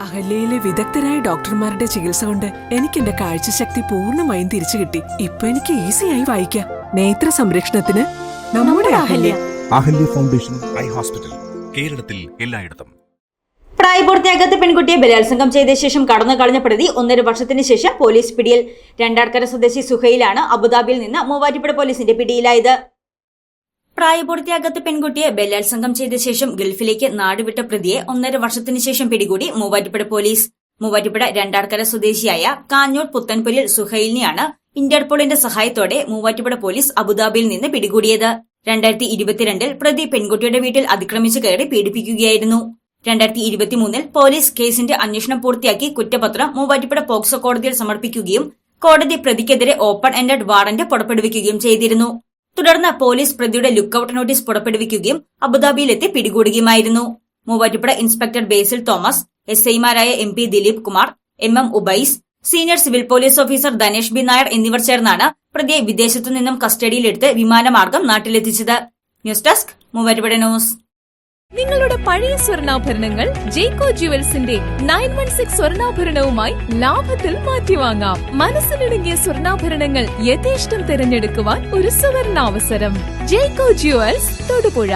അഹല്യയിലെ വിദഗ്ധരായ ഡോക്ടർമാരുടെ ചികിത്സ കൊണ്ട് എനിക്ക് എന്റെ കാഴ്ചശക്തി പൂർണമായും തിരിച്ചു കിട്ടി. ഇപ്പൊ എനിക്ക് ഈസിയായി വായിക്കാം. നേത്ര സംരക്ഷണത്തിന് നമ്മുടെ Ahalya. Ahalya. Foundation eye hospital കേരളത്തിൽ എല്ലായിടത്തും. പ്രായപൂർത്തിയാകാത്ത പെൺകുട്ടിയെ ബലാത്സംഗം ചെയ്ത ശേഷം കടന്നു കളഞ്ഞ പ്രതി ഒന്നര വർഷത്തിന് ശേഷം പോലീസ് പിടിയിൽ. രണ്ടാർക്കര സ്വദേശി സുഹൈലാണ് അബുദാബിയിൽ നിന്ന് മൂവാറ്റുപുഴ പോലീസിന്റെ പിടിയിലായത്. പ്രായപൂർത്തിയാകാത്ത പെൺകുട്ടിയെ ബലാത്സംഗം ചെയ്ത ശേഷം ഗൾഫിലേക്ക് നാടുവിട്ട പ്രതിയെ ഒന്നര വർഷത്തിന് ശേഷം പിടികൂടി മൂവാറ്റുപുഴ പോലീസ്. മൂവാറ്റുപുഴ രണ്ടാർക്കര സ്വദേശിയായ കാഞ്ഞൂർ പുത്തൻപുരിൽ സുഹൈലിനെയാണ് ഇന്റർപോളിന്റെ സഹായത്തോടെ മൂവാറ്റുപുഴ പോലീസ് അബുദാബിയിൽ നിന്ന് പിടികൂടിയത്. രണ്ടായിരത്തി ഇരുപത്തിരണ്ടിൽ പ്രതി പെൺകുട്ടിയുടെ വീട്ടിൽ അതിക്രമിച്ചു കയറി പീഡിപ്പിക്കുകയായിരുന്നു. രണ്ടായിരത്തി ഇരുപത്തിമൂന്നിൽ പോലീസ് കേസിന്റെ അന്വേഷണം പൂർത്തിയാക്കി കുറ്റപത്രം മൂവാറ്റുപുഴ പോക്സോ കോടതിയിൽ സമർപ്പിക്കുകയും കോടതി പ്രതിക്കെതിരെ ഓപ്പൺ എൻഡഡ് വാറന്റ് പുറപ്പെടുവിക്കുകയും ചെയ്തിരുന്നു. തുടർന്ന് പോലീസ് പ്രതിയുടെ ലുക്കൌട്ട് നോട്ടീസ് പുറപ്പെടുവിക്കുകയും അബുദാബിയിലെത്തി പിടികൂടുകയുമായിരുന്നു. Muvattupuzha inspector Basil Thomas S ഐമാരായ M P Dileep Kumar M M Ubais senior civil police officer Dhanesh B Nair എന്നിവർ ചേർന്നാണ് പ്രതിയെ വിദേശത്തു നിന്നും കസ്റ്റഡിയിലെടുത്ത് വിമാനമാർഗം നാട്ടിലെത്തിച്ചത്. News desk Muvattupuzha news. നിങ്ങളുടെ പഴയ സ്വർണാഭരണങ്ങൾ ജേക്കോ ജുവൽസിന്റെ നയൻ വൺ സിക്സ് സ്വർണാഭരണവുമായി ലാഭത്തിൽ മാറ്റിവാങ്ങാം. മനസ്സിലിടുങ്ങിയ സ്വർണാഭരണങ്ങൾ യഥേഷ്ടം തിരഞ്ഞെടുക്കുവാൻ ഒരു സുവർണാവസരം. ജേക്കോ ജുവൽസ് തൊടുപുഴ.